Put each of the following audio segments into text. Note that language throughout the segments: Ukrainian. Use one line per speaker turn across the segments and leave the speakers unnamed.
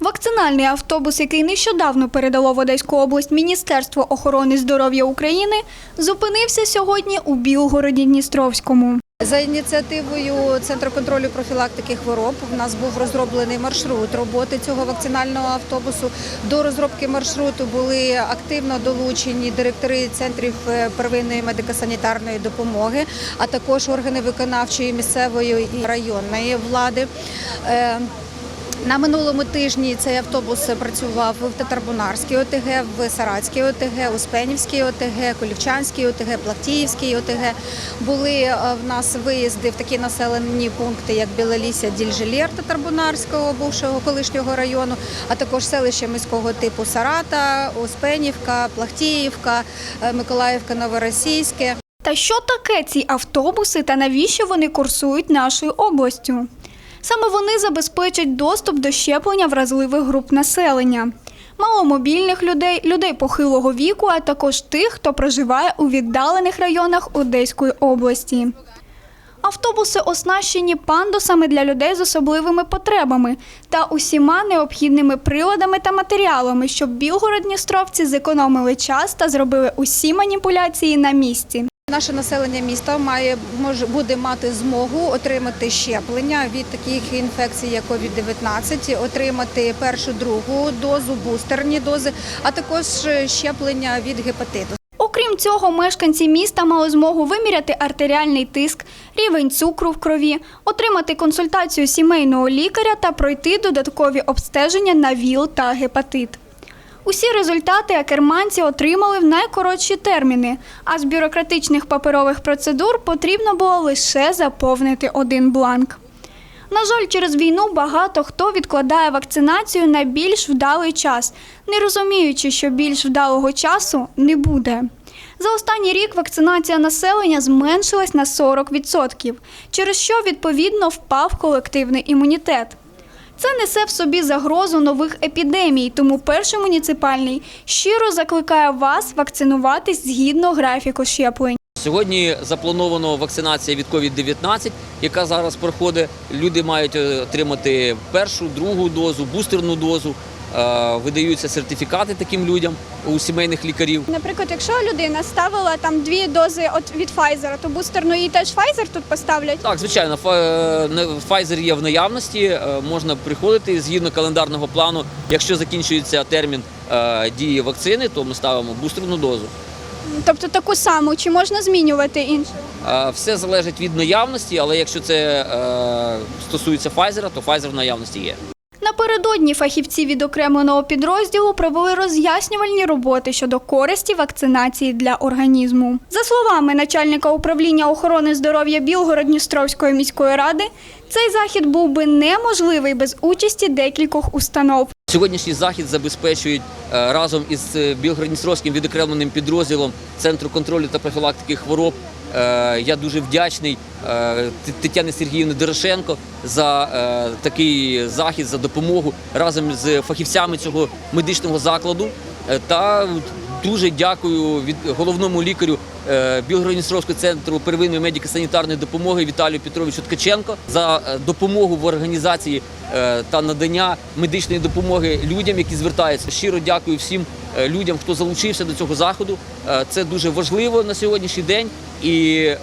Вакцинальний автобус, який нещодавно передало в Одеську область Міністерство охорони здоров'я України, зупинився сьогодні у Білгороді Дністровському.
За ініціативою Центру контролю профілактики хвороб в нас був розроблений маршрут роботи цього вакцинального автобусу. До розробки маршруту були активно долучені директори центрів е, первинної медико-санітарної допомоги, а також органи виконавчої місцевої і районної влади. На минулому тижні цей автобус працював в Татарбунарській ОТГ, в Саратській ОТГ, Успенівській ОТГ, Колівчанській ОТГ, Плактіївській ОТГ. Були е, в нас виїзди в такі населені пункти, як Білолісся, Дільжелєр Татарбунарського, бувшого колишнього району, а також селища міського типу Сарата, Успенівка, Плахтіївка, е, Миколаївка, Новоросійське.
Та що таке ці автобуси та навіщо вони курсують нашою областю? Саме вони забезпечать доступ до щеплення вразливих груп населення, маломобільних людей, людей похилого віку, а також тих, хто проживає у віддалених районах Одеської області. Автобуси оснащені пандусами для людей з особливими потребами та усіма необхідними приладами та матеріалами, щоб білгород-дністровці зекономили час та зробили усі маніпуляції на місці.
Наше населення міста має може буде мати змогу отримати щеплення від таких інфекцій, як COVID-19, отримати першу другу дозу, бустерні дози, а також щеплення від гепатиту.
Окрім цього, мешканці міста мали змогу виміряти артеріальний тиск, рівень цукру в крові, отримати консультацію сімейного лікаря та пройти додаткові обстеження на ВІЛ та гепатит. Усі результати акерманці отримали в найкоротші терміни, а з бюрократичних паперових процедур потрібно було лише заповнити один бланк. На жаль, через війну багато хто відкладає вакцинацію на більш вдалий час, не розуміючи, що більш вдалого часу не буде. За останній рік вакцинація населення зменшилась на 40%, через що відповідно впав колективний імунітет. Це несе в собі загрозу нових епідемій, тому перший муніципальний щиро закликає вас вакцинуватись згідно графіку щеплень.
Сьогодні заплановано вакцинація від COVID-19, яка зараз проходить. Люди мають е, отримати першу, другу дозу, бустерну дозу. Е, Видаються сертифікати таким людям у сімейних лікарів.
Наприклад, якщо людина ставила там дві дози от від Pfizer, то бустерну їй теж Pfizer тут поставлять.
Так, звичайно, е, Pfizer є в наявності. е, Можна приходити згідно календарного плану. Якщо закінчується термін дії вакцини, то ми ставимо бустерну дозу.
Тобто таку саму, чи можна змінювати іншу?
Все залежить від наявності, але якщо це стосується Pfizer, то Pfizer в наявності є.
Напередодні фахівці відокремленого підрозділу провели роз'яснювальні роботи щодо користі вакцинації для організму. За словами начальника управління охорони здоров'я Білгород-Дністровської міської ради, цей захід був би неможливий без участі декількох установ.
Сьогоднішній захід забезпечують е, разом із е, Білгородністровським відокремленим підрозділом Центру контролю та профілактики хвороб. Е, Я дуже вдячний е, Тетяні Сергіївні Дорошенко за е, такий захід, за допомогу разом з фахівцями цього медичного закладу. Та дуже дякую від головному лікарю Білгородністровського центру первинної медико-санітарної допомоги Віталію Петровичу Ткаченко за е, допомогу в організації е, та надання медичної допомоги людям, які звертаються. Щиро дякую всім е, людям, хто залучився до цього заходу. Е, Це дуже важливо на сьогоднішній день, і е,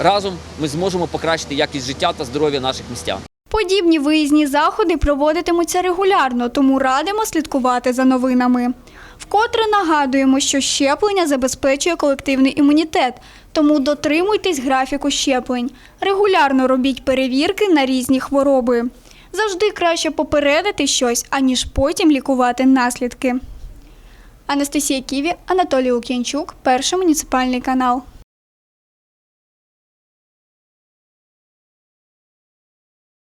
разом ми зможемо покращити якість життя та здоров'я наших містян.
Подібні виїзні заходи проводитимуться регулярно, тому радимо слідкувати за новинами. Вкотре нагадуємо, що щеплення забезпечує колективний імунітет, тому дотримуйтесь графіку щеплень. Регулярно робіть перевірки на різні хвороби. Завжди краще попередити щось, аніж потім лікувати наслідки. Анастасія Ківі, Анатолій Лук'янчук, перший муніципальний канал.